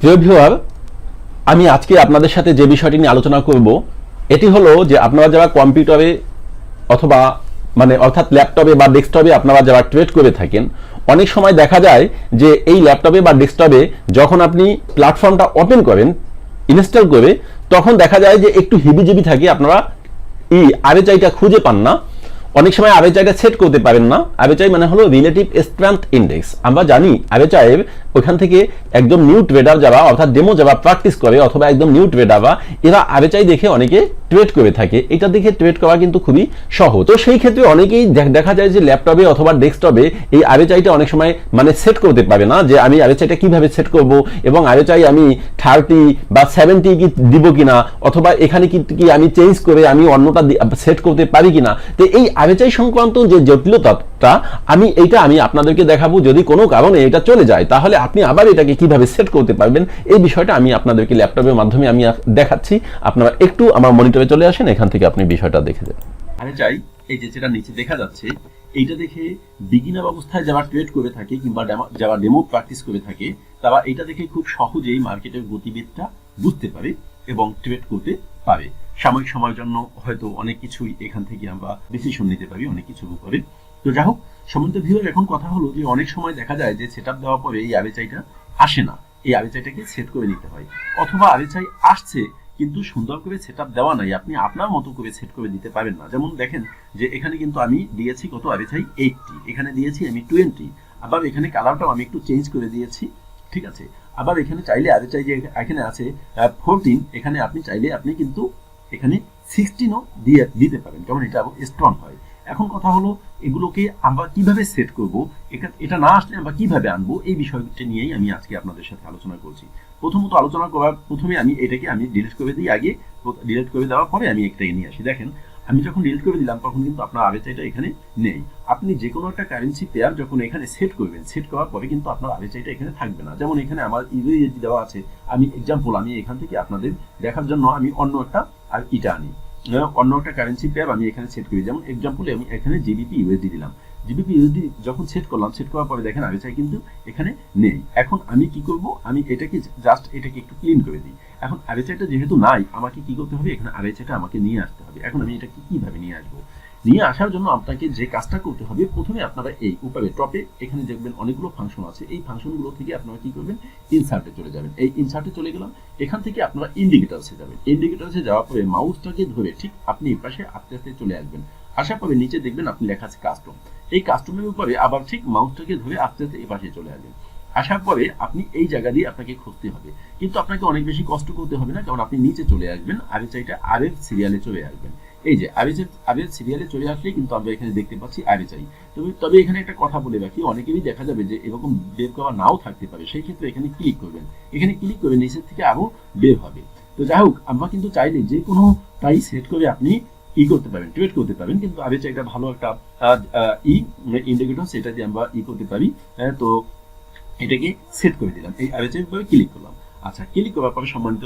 প্রিয় ভিউয়ার আমি আজকে আপনাদের সাথে যে বিষয়টি নিয়ে আলোচনা করব, এটি হলো যে আপনারা যারা কম্পিউটারে অথবা মানে অর্থাৎ ল্যাপটপে বা ডেস্কটপে আপনারা যারা ট্রেড করে থাকেন, অনেক সময় দেখা যায় যে এই ল্যাপটপে বা ডেস্কটপে যখন আপনি প্ল্যাটফর্মটা ওপেন করেন ইনস্টল করে, তখন দেখা যায় যে একটু হিবিজিবি থাকে, আপনারা ই আরএচআইটা খুঁজে পান না। অনেক সময় আবেচাইটা সেট করতে পারেন না। আবেচাই মানে হলো রিলেটিভ স্ট্রেংথ ইন্ডেক্স আমরা জানি আবেচাইয়ের ওখান থেকে একদম নিউ ট্রেডার যারা, অর্থাৎ ডেমো যারা প্র্যাকটিস করে, অথবা একদম নিউ ট্রেডার বা, এরা আবেচাই দেখে অনেকে ট্রেড করে থাকে, এটা দেখে ট্রেড করা কিন্তু খুবই সহজ। তো সেই ক্ষেত্রে অনেকেই দেখা যায় যে ল্যাপটপে অথবা ডেস্কটপে এই আরএচআইটা অনেক সময় মানে সেট করতে পারে না, যে আমি আরএচআইটা কীভাবে সেট করব এবং আরএচআই আমি থার্টি বা সেভেন্টি কি দিব কিনা, অথবা এখানে কি কি আমি চেঞ্জ করে আমি অন্যটা সেট করতে পারি কিনা। তো এই আরএচআই সংক্রান্ত যে জটিলতাটা, আমি এইটা আমি আপনাদেরকে দেখাবো, যদি কোনো কারণে এটা চলে যায়, তাহলে আপনি আবার এটাকে কীভাবে সেট করতে পারবেন, এই বিষয়টা আমি আপনাদেরকে ল্যাপটপের মাধ্যমে আমি দেখাচ্ছি। আপনারা একটু আমার মনিটরে চলে আসেন, এখান থেকে আপনি বিষয়টা দেখে যান। আমি চাই এই যে যেটা নিচে দেখা যাচ্ছে, এইটা দেখে বিগিনার অবস্থায় যারা ট্রেড করে থাকে কিংবা যারা ডেমো প্র্যাকটিস করে থাকে, তারা এটা দেখে খুব সহজেই মার্কেটের গতিবেগটা বুঝতে পারে এবং ট্রেড করতে পারে। সাময়িক সময়ের জন্য হয়তো অনেক কিছুই এখান থেকে আমরা ডিসিশন নিতে পারি, অনেক কিছুর উপরে তো যাই হোক সমন্ত ভিউর এখন কথা হলো যে অনেক সময় দেখা যায় যে সেট দেওয়ার পরে এই আবেচাইটা আসে না। এই আবেচাইটাকে সেট করে নিতে হয়। অথবা আবেচাই আসছে কিন্তু সুন্দর করে সেট দেওয়া নাই। আপনি আপনার মতো করে সেট করে দিতে পারেন না। যেমন দেখেন যে এখানে কিন্তু আমি দিয়েছি কত? আরে চাই এইটটি এখানে দিয়েছি আমি টোয়েন্টি আবার এখানে কালারটাও আমি একটু চেঞ্জ করে দিয়েছি। ঠিক আছে? আবার এখানে চাইলে আরে চাই যে এখানে আছে ফোরটিন এখানে আপনি চাইলে আপনি কিন্তু এখানে সিক্সটিনও দিয়ে দিতে পারেন। কেমন এটা স্ট্রং হয়। এখন কথা হলো, এগুলোকে আমরা কীভাবে সেট করব? একা- এটা না আসলে আমরা কীভাবে আনব? এই বিষয়টা নিয়েই আমি আজকে আপনাদের সাথে আলোচনা করছি। প্রথমত আলোচনা করার প্রথমে আমি এটাকে আমি ডিলিট করে দিই। আগে ডিলিট করে দেওয়ার পরে আমি একটাকে নিয়ে আসি। দেখেন, আমি যখন ডিলিট করে দিলাম, তখন কিন্তু আপনার আবেচাইটা এখানে নেই। আপনি যে কোনো একটা কারেন্সি পেয়ার যখন এখানে সেট করবেন সেট করার পরে কিন্তু আপনার আবেচাইটা এখানে থাকবে না। যেমন এখানে আমার ইউএসডি দেওয়া আছে। আমি এক্সাম্পল আমি এখান থেকে আপনাদের দেখার জন্য আমি অন্য একটা আর ইটা আনি। অন্য একটা কারেন্সি পেয়ার আমি এখানে সেট করি। যেমন এক্সাম্পলে আমি এখানে জিবিপি ইউএসডি দিলাম। জিবিপি ইউএসডি যখন সেট করলাম সেট করার পরে দেখেন আবেচাই কিন্তু এখানে নেই। এখন আমি কি করব? আমি এটাকে জাস্ট এটাকে একটু ক্লিন করে দিই। এখন আরএচআইটা যেহেতু নাই, আমাকে কি করতে হবে? এখানে আরএচআইটা আমাকে নিয়ে আসতে হবে। এখন আমি এটাকে কীভাবে নিয়ে আসব? নিয়ে আসার জন্য আপনাকে যে কাজটা করতে হবে, প্রথমে আপনারা এই উপরে টপে এখানে দেখবেন অনেকগুলো ফাংশন আছে। এই ফাংশনগুলো থেকে আপনারা কি করবেন? ইনসার্টে চলে যাবেন। এই ইনসার্টে চলে গেলাম। এখান থেকে আপনারা ইন্ডিকেটার্সে যাবেন। ইন্ডিকেটার্সে যাওয়ার পরে মাউসটাকে ধরে ঠিক আপনি এই পাশে আস্তে আস্তে চলে আসবেন। আসার পরে নিচে দেখবেন আপনি লেখা আছে কাস্টম এই কাস্টমের উপরে আবার ঠিক মাউসটাকে ধরে আস্তে আস্তে এই পাশে চলে আসবেন। আসার পরে আপনি এই জায়গা দিয়ে আপনাকে খুঁজতে হবে। কিন্তু আপনাকে অনেক বেশি কষ্ট করতে হবে না, কারণ আপনি নিচে চলে আসবেন আরে চাইটা আরের সিরিয়ালে চলে আসবেন। এই যে আরে আরের সিরিয়ালে চলে আসলে কিন্তু আমরা এখানে দেখতে পাচ্ছি আরে চাই তবে তবে এখানে একটা কথা বলে রাখি অনেকেরই দেখা যাবে যে এরকম বের করা নাও থাকতে পারে। সেই ক্ষেত্রে এখানে ক্লিক করবেন। এখানে ক্লিক করে নিচের থেকে আরও বের হবে। তো যাই হোক আমরা কিন্তু চাইলে যে কোনো টাই সেট করে আপনি ই করতে পারেন ট্রেড করতে পারেন। কিন্তু আরে একটা ভালো একটা ই ইন্ডিকেটর সেটা দিয়ে আমরা ই করতে পারি। আহ, তো এটাকে সেট করে দিলাম। এই ভাবে ক্লিক করলাম। আচ্ছা ক্লিক করার পরে সম্মানিত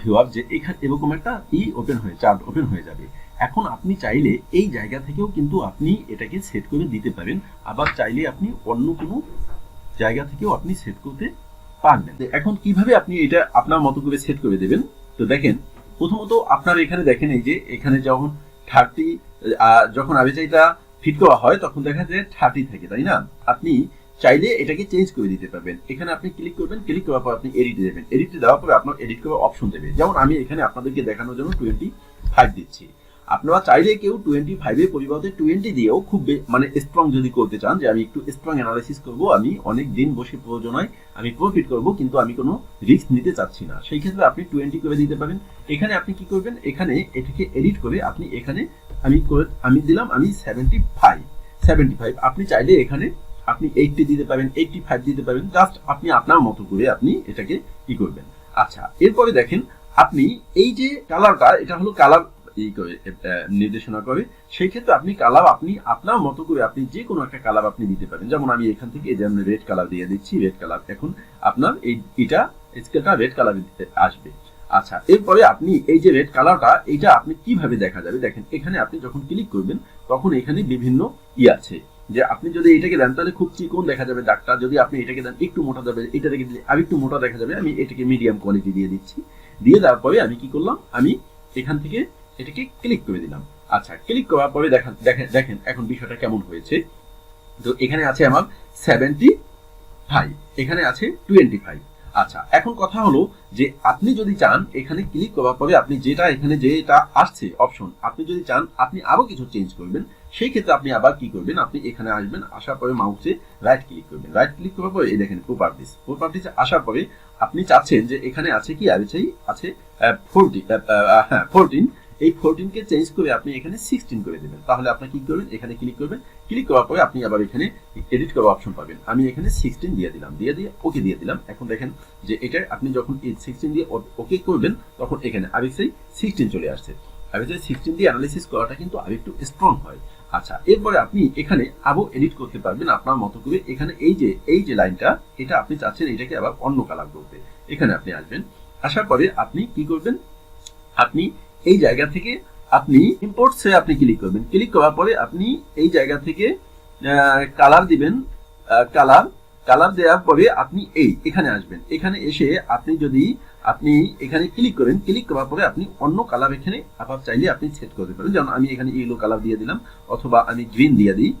ভিউয়ার যে এখানে, এরকম একটা ই ওপেন হয়ে চার্ট ওপেন হয়ে যাবে। এখন আপনি চাইলে এই জায়গা থেকেও কিন্তু আপনি এটাকে সেট করে দিতে পারেন। আবার চাইলে আপনি অন্য কোনো জায়গা থেকেও আপনি সেট করতে পারবেন। এখন কীভাবে আপনি এটা আপনার মতো করে সেট করে দেবেন? তো দেখেন, প্রথমত আপনার এখানে দেখেন এই যে, এখানে যখন থার্টি যখন আবেচাইটা ফিট করা হয়, তখন দেখা যায় থার্টি থাকে, তাই না? আপনি চাইলে এটাকে চেঞ্জ করে দিতে পারবেন। এখানে আপনি ক্লিক করবেন ক্লিক করার পর আপনি এডিটে দেবেন। এডিটে দেওয়ার পরে আপনার এডিট করার অপশন দেবে। যেমন আমি এখানে আপনাদেরকে দেখানোর জন্য টোয়েন্টি ফাইভ দিচ্ছি। আপনারা চাইলে কেউ টোয়েন্টি ফাইভের পরিবর্তে টোয়েন্টি দিয়েও খুব মানে স্ট্রং যদি করতে চান, যে আমি একটু স্ট্রং অ্যানালাইসিস করব, আমি অনেক দিন বসে প্রয়োজনায় আমি প্রফিট করব, কিন্তু আমি কোনো রিস্ক নিতে চাচ্ছি না। সেই ক্ষেত্রে আপনি টোয়েন্টি করে দিতে পারেন এখানে আপনি কি করবেন? এখানে এটাকে এডিট করে আপনি এখানে আমি আমি দিলাম, আমি সেভেন্টি ফাইভ সেভেন্টি ফাইভ আপনি চাইলে এখানে আপনি এইটটি দিতে পারেন এইটটি ফাইভ দিতে পারেন জাস্ট আপনি আপনার মতো করে আপনি এটাকে কি করবেন। আচ্ছা এরপরে দেখেন, আপনি এই যে কালারটা, এটা হলো কালার এই করে নির্দেশনা করে সেই ক্ষেত্রে আপনি কালার আপনি আপনার মতো করে আপনি যে কোনো একটা কালার আপনি দিতে পারেন যেমন আমি এখান থেকে এই যে রেড কালার দিয়ে দিচ্ছি রেড কালার এখন আপনার এই এটা স্কেলটা রেড কালার আসবে। আচ্ছা এরপরে আপনি এই যে রেড কালারটা এটা আপনি কীভাবে দেখা যাবে? দেখেন, এখানে আপনি যখন ক্লিক করবেন, তখন এখানে বিভিন্ন ই আছে। যে আপনি যদি এটাকে দেন, তাহলে খুব চিকন দেখা যাবে দাগটা। যদি আপনি এটাকে দেন, একটু মোটা যাবে এটা দেখে দিলে আর একটু মোটা দেখা যাবে। আমি এটাকে মিডিয়াম কোয়ালিটি দিয়ে দিচ্ছি। দিয়ে দেওয়ার পরে আমি কি করলাম? আমি এখান থেকে এটাকে ক্লিক করে দিলাম। আচ্ছা ক্লিক করার পরে দেখা দেখেন দেখেন এখন বিষয়টা কেমন হয়েছে। তো এখানে আছে আমার সেভেন্টি ফাইভ এখানে আছে টোয়েন্টি ফাইভ আচ্ছা এখন কথা হলো যে আপনি যদি চান, এখানে ক্লিক করার পরে আপনি যেটা এখানে যেটা আসছে অপশন আপনি যদি চান, আপনি আরও কিছু চেঞ্জ করবেন। সেই ক্ষেত্রে আপনি আবার কি করবেন? আপনি এখানে আসবেন, আসার পরে মাউসে রাইট ক্লিক করবেন। রাইট ক্লিক করার পরে এই দেখেন প্রপার্টিস প্রপার্টিস আসার পরে আপনি চাচ্ছেন যে এখানে আছে কি? আছে আছে ফোরটিন হ্যাঁ ফোরটিন এই ফোরটিনকে চেঞ্জ করে আপনি এখানে সিক্সটিন করে দেবেন। তাহলে আপনি কি করবেন? এখানে ক্লিক করবেন। ক্লিক করার পরে আপনি আবার এখানে এডিট করার অপশন পাবেন। আমি এখানে সিক্সটিন দিয়ে দিলাম। দিয়ে দিয়ে ওকে দিয়ে দিলাম। এখন দেখেন যে এটা আপনি যখন এই সিক্সটিন দিয়ে ওকে করবেন, তখন এখানে আরেক সেই সিক্সটিন চলে আসছে। আরেক সেই সিক্সটিন দিয়ে অ্যানালিসিস করাটা কিন্তু আরেকটু স্ট্রং হয়। আচ্ছা এরপরে আপনি এখানে আরও এডিট করতে পারবেন আপনার মতো করে। এখানে এই যে এই যে লাইনটা এটা আপনি চাচ্ছেন এটাকে আবার অন্য কালার করতে এখানে আপনি আসবেন। আসার পরে আপনি কি করবেন? আপনি এই জায়গা থেকে আপনি ইম্পোর্টসে আপনি ক্লিক করবেন। ক্লিক করার পরে আপনি এই জায়গা থেকে কালার দিবেন কালার কালার দেওয়ার পরে আপনি এই, এখানে আসবেন। এখানে এসে আপনি যদি আপনি এখানে ক্লিক করেন ক্লিক করার পরে আপনি অন্য কালার এখানে আবার চাইলে আপনি সেট করতে পারেন। যেমন আমি এখানে ইয়েলো কালার দিয়ে দিলাম, অথবা আমি গ্রিন দিয়ে দিই।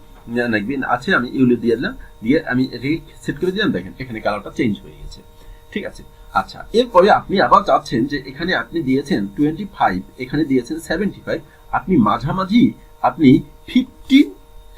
না গ্রিন আছে, আমি ইউলো দিয়ে দিলাম। দিয়ে আমি এটাকে সেট করে দিলাম। দেখেন, এখানে কালারটা চেঞ্জ হয়ে গেছে। ঠিক আছে? আচ্ছা এরপরে আপনি আবার চাচ্ছেন যে এখানে আপনি দিয়েছেন টোয়েন্টি ফাইভ এখানে দিয়েছেন সেভেন্টি ফাইভ আপনি মাঝামাঝি আপনি ফিফটি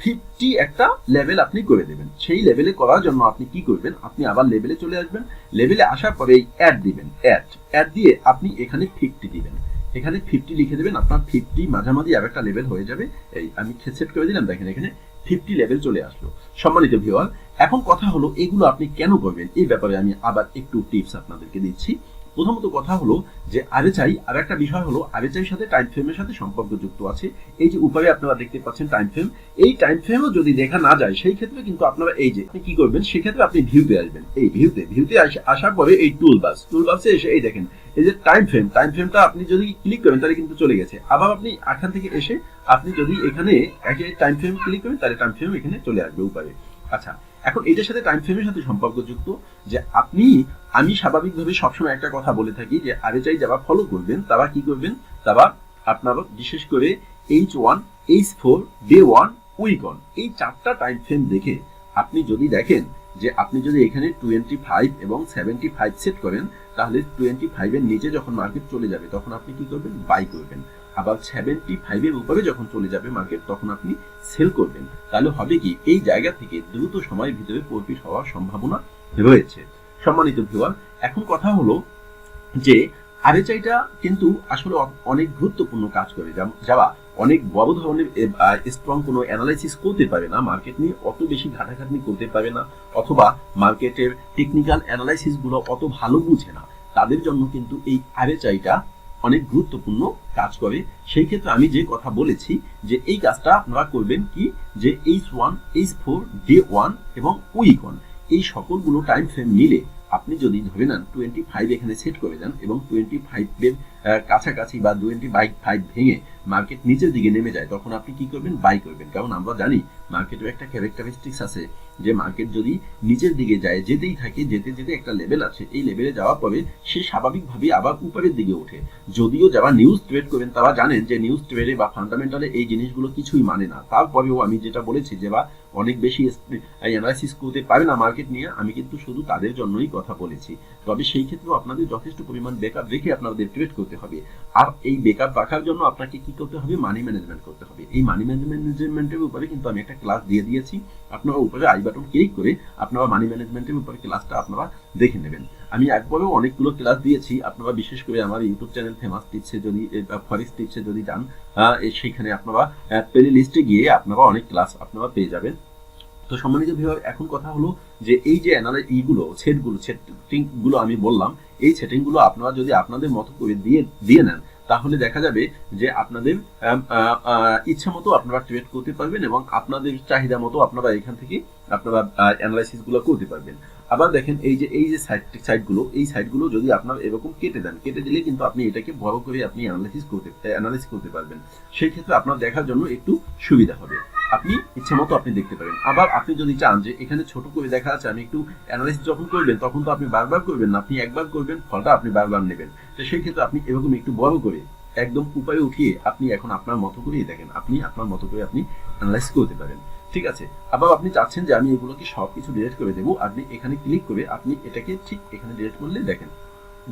ফিফটি একটা লেভেল আপনি করে দেবেন। সেই লেভেলে করার জন্য আপনি কি করবেন? আপনি আবার লেভেলে চলে আসবেন। লেভেলে আসার পরে এই অ্যাড দিবেন অ্যাড অ্যাড দিয়ে আপনি এখানে ফিফটি দিবেন। এখানে ফিফটি লিখে দেবেন, আপনার ফিফটি মাঝামাঝি আর একটা লেভেল হয়ে যাবে। এই আমি সেট করে দিলাম, দেখেন এখানে ফিফটি লেভেল চলে আসলো। সম্মানিত ভিওয়ার এখন কথা হলো, এগুলো আপনি কেন করবেন? এই ব্যাপারে আমি আবার একটু টিপস আপনাদেরকে দিচ্ছি। প্রথমত কথা হলো যে আরেচাই আর একটা বিষয় হলো আরেচাইয়ের সাথে টাইম ফ্রেমের সাথে সম্পর্ক যুক্ত আছে। এই যে উপরে আপনারা দেখতে পাচ্ছেন টাইম ফ্রেম এই টাইম ফ্রেমও যদি দেখা না যায়, সেই ক্ষেত্রে কিন্তু আপনারা এই যে আপনি কি করবেন, সেক্ষেত্রে আপনি ভিউতে আসবেন। এই ভিউতে ভিউতে আসার পরে এই টুল বাস টুল বাসে এসে এই দেখেন, এই যে টাইম ফ্রেম টাইম ফ্রেমটা আপনি যদি ক্লিক করেন, তাহলে কিন্তু চলে গেছে। আবার আপনি এখান থেকে এসে আপনি যদি এখানে টাইম ফ্রেম ক্লিক করেন, তাহলে টাইম ফ্রেম এখানে চলে আসবে উপরে। আচ্ছা এখন এটার সাথে টাইম ফ্রেমের সাথে সম্পর্কযুক্ত যে আপনি, আমি স্বাভাবিকভাবে সবসময় একটা কথা বলে থাকি যে আরএচআই যারা ফলো করবেন, তারা কি করবেন? তারা আপনারা বিশেষ করে H one H four day one week one এই চারটা টাইম ফ্রেম দেখে আপনি যদি দেখেন যে, আপনি যদি এখানে টোয়েন্টি ফাইভ এবং সেভেন্টি ফাইভ সেট করেন, তাহলে টোয়েন্টি ফাইভের নিচে যখন মার্কেট চলে যাবে, তখন আপনি কি করবেন? বাই করবেন। আবার সেভেন্টি ফাইভের উপরে যখন চলে যাবে মার্কেট তখন আপনি সেল করবেন। তাহলে হবে কি, এই জায়গা থেকে দ্রুত সময়ের ভিতরে প্রফিট হওয়ার সম্ভাবনা রয়েছে। সম্মানিত ভিউয়ার এখন কথা হলো যে আরএচআইটা কিন্তু আসলে অনেক গুরুত্বপূর্ণ কাজ করে। যাওয়া অনেক বড় ধরনের স্ট্রং কোনো অ্যানালাইসিস করতে পারে না মার্কেট নিয়ে অত বেশি ঘাটাঘাটনি করতে পারে না, অথবা মার্কেটের টেকনিক্যাল অ্যানালাইসিসগুলো অত ভালো বুঝে না, তাদের জন্য কিন্তু এই আরএচআইটা অনেক গুরুত্বপূর্ণ কাজ করে। সেই ক্ষেত্রে আমি যে কথা বলেছি যে এই কাজটা আপনারা করবেন কি? যে H one H four day one এবং উইক ওয়ান এই সকলগুলো টাইম ফ্রেম মিলে আপনি যদি ধরে নেন টোয়েন্টি ফাইভ এখানে সেট করে দেন এবং টোয়েন্টি ফাইভের কাছাকাছি বা টোয়েন্টি বাইক ফাইভ ভেঙে মার্কেট নিচের দিকে নেমে যায়, তখন আপনি কি করবেন? বাই করবেন। কারণ আমরা জানি মার্কেটের একটা ক্যারেক্টারিস্টিক্স আছে। যে মার্কেট যদি নিচের দিকে যায়, যেতেই থাকে, যেতে যেতে একটা লেভেল আছে, এই লেভেলে যাওয়ার পরে সে স্বাভাবিকভাবে আবার উপরের দিকে ওঠে। যদিও যারা নিউজ ট্রেড করেন, তারা জানেন যে নিউজ ট্রেডে বা ফান্ডামেন্টালে এই জিনিসগুলো কিছুই মানে না। তারপরেও আমি যেটা বলেছি যে বা অনেক বেশি অ্যানালাইসিস করতে পারে না মার্কেট নিয়ে, আমি কিন্তু শুধু তাদের জন্যই কথা বলেছি। তবে সেই ক্ষেত্রেও আপনাদের যথেষ্ট পরিমাণ বেকআপ রেখে আপনাদের ট্রেড করতে হবে। আর এই বেকআপ রাখার জন্য আপনাকে কি করতে হবে? মানি ম্যানেজমেন্ট করতে হবে। এই মানি ম্যানেজমেন্টের উপরে কিন্তু আমি একটা ক্লাস দিয়ে দিয়েছি। আপনারা উপরে আই বাটন ক্লিক করে আপনারা মানি ম্যানেজমেন্টের উপরে ক্লাসটা আপনারা দেখে নেবেন। আমি একবারেও অনেকগুলো ক্লাস দিয়েছি, আপনারা বিশেষ করে আমার ইউটিউব চ্যানেল ফেমাস টিপসে যদি ফরেস্ট টিপসে যদি যান সেখানে আপনারা প্লে লিস্টে গিয়ে আপনারা অনেক ক্লাস আপনারা পেয়ে যাবেন। তো সম্মানিত বিভাগ এখন কথা হলো যে এই যে অ্যানালাইজ ইগুলো সেটগুলো সেটিংগুলো আমি বললাম, এই সেটিংগুলো আপনারা যদি আপনাদের মতো করে দিয়ে দিয়ে নেন তাহলে দেখা যাবে যে আপনাদের ইচ্ছা মতো আপনারা ট্রেড করতে পারবেন এবং আপনাদের চাহিদা মতো আপনারা এখান থেকে আপনারা অ্যানালাইসিসগুলো করতে পারবেন। আবার দেখেন এই যে এই যে সাইট সাইটগুলো এই সাইটগুলো যদি আপনার এরকম কেটে দেন, কেটে দিলে কিন্তু আপনি এটাকে বড় করে আপনি অ্যানালাইসিস করতে অ্যানালাইসিস করতে পারবেন। সেই ক্ষেত্রে আপনার দেখার জন্য একটু সুবিধা হবে। আপনি ইচ্ছে মতো আপনি দেখতে পারেন। আবার আপনি যদি চান যে এখানে ছোট করে দেখা আছে, আমি একটু অ্যানালাইস যখন করবেন, তখন তো আপনি বারবার করবেন না, আপনি একবার করবেন, ফলটা আপনি বারবার নেবেন। তো সেই ক্ষেত্রে আপনি এরকম একটু বড় করে, একদম উপায়ে উঠিয়ে আপনি এখন আপনার মতো করেই দেখেন। আপনি আপনার মতো করে আপনি অ্যানালাইজ করতে পারেন। ঠিক আছে? আবার আপনি চাচ্ছেন যে আমি এগুলোকে সব কিছু ডিলিট করে দেবো। আপনি এখানে ক্লিক করে আপনি এটাকে ঠিক এখানে ডিলিট করলে দেখেন।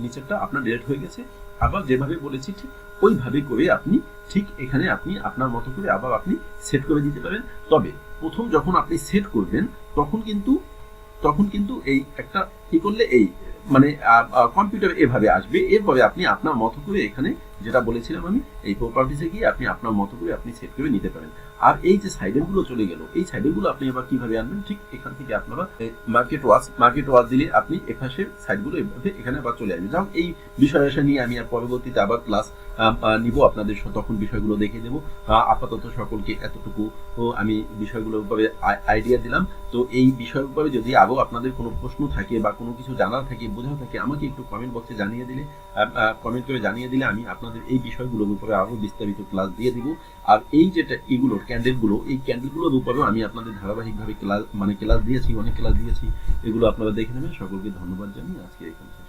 নিচেরটা আপনার ডিলেট হয়ে গেছে। আবার যেভাবে বলেছি, ঠিক ওইভাবে করে আপনি, ঠিক এখানে আপনি আপনার মতো করে আবার আপনি সেট করে দিতে পারেন। তবে প্রথম যখন আপনি সেট করবেন, তখন কিন্তু তখন কিন্তু এই একটা কি করলে এই মানে কম্পিউটার এভাবে আসবে। এরপরে আপনি আপনার মতো করে এখানে যেটা বলেছিলাম আমি, এই প্রপার্টিসে গিয়ে আপনি আপনার মতো করে আপনি সেট করে নিতে পারেন। আর এই যে সাইডেরগুলো চলে গেল, এই সাইডেরগুলো আপনি এবার কীভাবে আনবেন? ঠিক এখান থেকে আপনারা মার্কেট ওয়াচ মার্কেট ওয়াচ দিলে আপনি এপাশের সাইডগুলো এভাবে এখানে আবার চলে আসবে। যেমন এই বিষয় আসা নিয়ে আমি আর পরবর্তীতে আবার ক্লাস নিব আপনাদের তখন বিষয়গুলো দেখিয়ে দেবো আপাতত সকলকে এতটুকু আমি বিষয়গুলোর উপরে আইডিয়া দিলাম। তো এই বিষয়ের উপরে যদি আরও আপনাদের কোনো প্রশ্ন থাকে বা কোনো কিছু জানার থাকে, বোঝার থাকে, আমাকে একটু কমেন্ট বক্সে জানিয়ে দিলে কমেন্ট করে জানিয়ে দিলে আমি আপনাদের এই বিষয়গুলোর উপরে আরও বিস্তারিত ক্লাস দিয়ে দিব। আর এই যেটা এগুলো ক্যান্ডেলগুলো এই ক্যান্ডেলগুলোর উপরেও আমি আপনাদের ধারাবাহিকভাবে ক্লাস মানে ক্লাস দিয়েছি, অনেক ক্লাস দিয়েছি। এগুলো আপনারা দেখে নেবেন। সকলকে ধন্যবাদ জানিয়ে আজকে এখানে